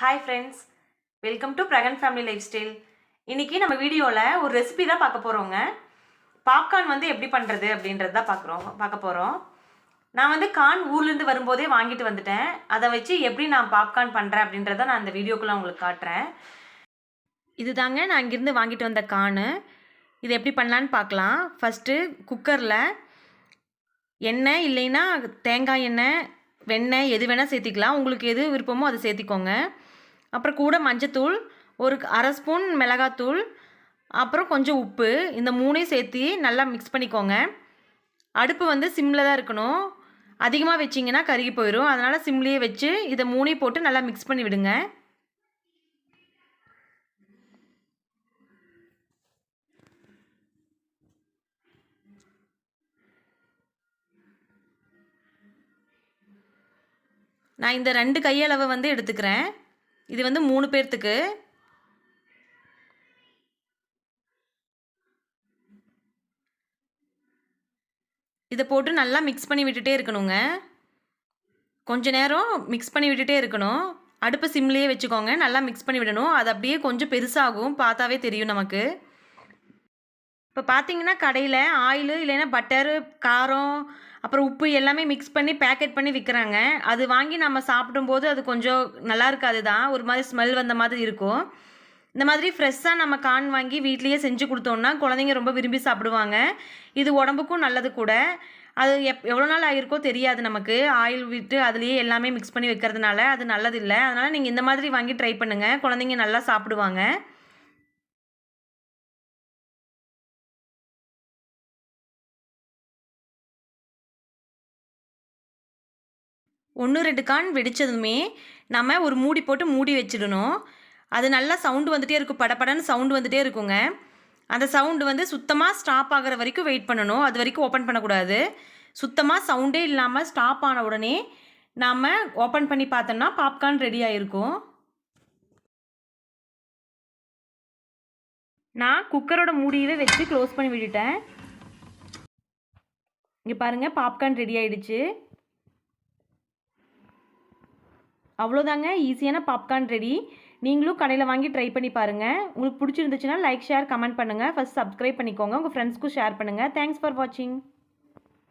Hi friends welcome to பிரகன் family life style இன்றைக்கி நம்ம வீடியோவில் ஒரு ரெசிபி தான் பார்க்க போகிறோங்க பாப்கார்ன் வந்து எப்படி பண்ணுறது அப்படின்றது தான் பார்க்குறோம் பார்க்க போகிறோம் நான் வந்து கார்ன் ஊர்லேருந்து வரும்போதே வாங்கிட்டு வந்துட்டேன். அதை வச்சு எப்படி நான் பாப்கார்ன் பண்ணுறேன் அப்படின்றத நான் அந்த வீடியோக்குள்ளே உங்களுக்கு காட்டுறேன். இது தாங்க நான் இங்கேருந்து வாங்கிட்டு வந்த கார்னு இது எப்படி பண்ணலான்னு பார்க்கலாம். ஃபஸ்ட்டு குக்கரில் எண்ணெய் இல்லைன்னா தேங்காய் எண்ணெய் வெண்ணெய் எது வேணால் சேர்த்திக்கலாம். உங்களுக்கு எது விருப்பமோ அதை சேர்த்திக்கோங்க. அப்புறம் கூட மஞ்சத்தூள் ஒரு அரை ஸ்பூன் மிளகாத்தூள் அப்புறம் கொஞ்சம் உப்பு. இந்த மூணையும் சேர்த்து நல்லா மிக்ஸ் பண்ணிக்கோங்க. அடுப்பு வந்து சிம்மில் தான் இருக்கணும். அதிகமாக வச்சிங்கன்னா கருகி போயிடும் அதனால் சிம்லேயே வச்சு இதை மூணையும் போட்டு நல்லா மிக்ஸ் பண்ணி விடுங்க. நான் இந்த ரெண்டு கையளவை வந்து எடுத்துக்கிறேன். இது வந்து மூணு பேர்த்துக்கு. இதை போட்டு நல்லா மிக்ஸ் பண்ணி விட்டுட்டே இருக்கணுங்க. கொஞ்ச நேரம் மிக்ஸ் பண்ணி விட்டுட்டே இருக்கணும். அடுப்பு சிம்லேயே வச்சுக்கோங்க. நல்லா மிக்ஸ் பண்ணி விடணும். அது அப்படியே கொஞ்சம் பெருசாகும். பார்த்தாவே தெரியும் நமக்கு. இப்போ பார்த்தீங்கன்னா கடையில் ஆயிலு இல்லைன்னா பட்டரு காரம் அப்புறம் உப்பு எல்லாமே மிக்ஸ் பண்ணி பேக்கெட் பண்ணி விற்கிறாங்க அது வாங்கி நம்ம சாப்பிடும்போது அது கொஞ்சம் நல்லா இருக்காது தான். ஒரு மாதிரி ஸ்மெல் வந்த மாதிரி இருக்கும். இந்த மாதிரி ஃப்ரெஷ்ஷாக நம்ம கான் வாங்கி வீட்லேயே செஞ்சு கொடுத்தோம்னா குழந்தைங்க ரொம்ப விரும்பி சாப்பிடுவாங்க. இது உடம்புக்கும் நல்லது கூட. அது எப் எவ்வளோ நாள் ஆகிருக்கோ தெரியாது நமக்கு. ஆயில் விட்டு அதுலேயே எல்லாமே மிக்ஸ் பண்ணி வைக்கிறதுனால அது நல்லதில்லை. அதனால் நீங்கள் இந்த மாதிரி வாங்கி ட்ரை பண்ணுங்கள் குழந்தைங்க நல்லா சாப்பிடுவாங்க. ஒன்று ரெண்டு கான் வெடித்ததுமே நம்ம ஒரு மூடி போட்டு மூடி வச்சிடணும். அது நல்லா சவுண்டு வந்துகிட்டே இருக்கும். படப்படன்னு சவுண்டு வந்துகிட்டே இருக்குங்க. அந்த சவுண்டு வந்து சுத்தமாக ஸ்டாப் ஆகிற வரைக்கும் வெயிட் பண்ணணும். அது வரைக்கும் ஓப்பன் பண்ணக்கூடாது. சுத்தமாக சவுண்டே இல்லாமல் ஸ்டாப் ஆன உடனே நாம் ஓப்பன் பண்ணி பார்த்தோம்னா பாப்கார்ன் ரெடி ஆகிருக்கும் நான் குக்கரோட மூடியவே வச்சு க்ளோஸ் பண்ணி விட்டுட்டேன். இங்கே பாருங்கள் பாப்கார்ன் ரெடி ஆகிடுச்சு அவ்வளோதாங்க ஈஸியான பாப்கார்ன் ரெடி நீங்களும் கடையில் வாங்கி ட்ரை பண்ணி பாருங்கள் உங்களுக்கு பிடிச்சிருந்துச்சுன்னா லைக் ஷேர் கமெண்ட் பண்ணுங்கள் ஃபஸ்ட் சப்ஸ்கிரைப் பண்ணிக்கோங்க. உங்கள் ஃப்ரெண்ட்ஸ்க்கும் ஷேர் பண்ணுங்கள் தேங்க்ஸ் ஃபார் வாட்சிங்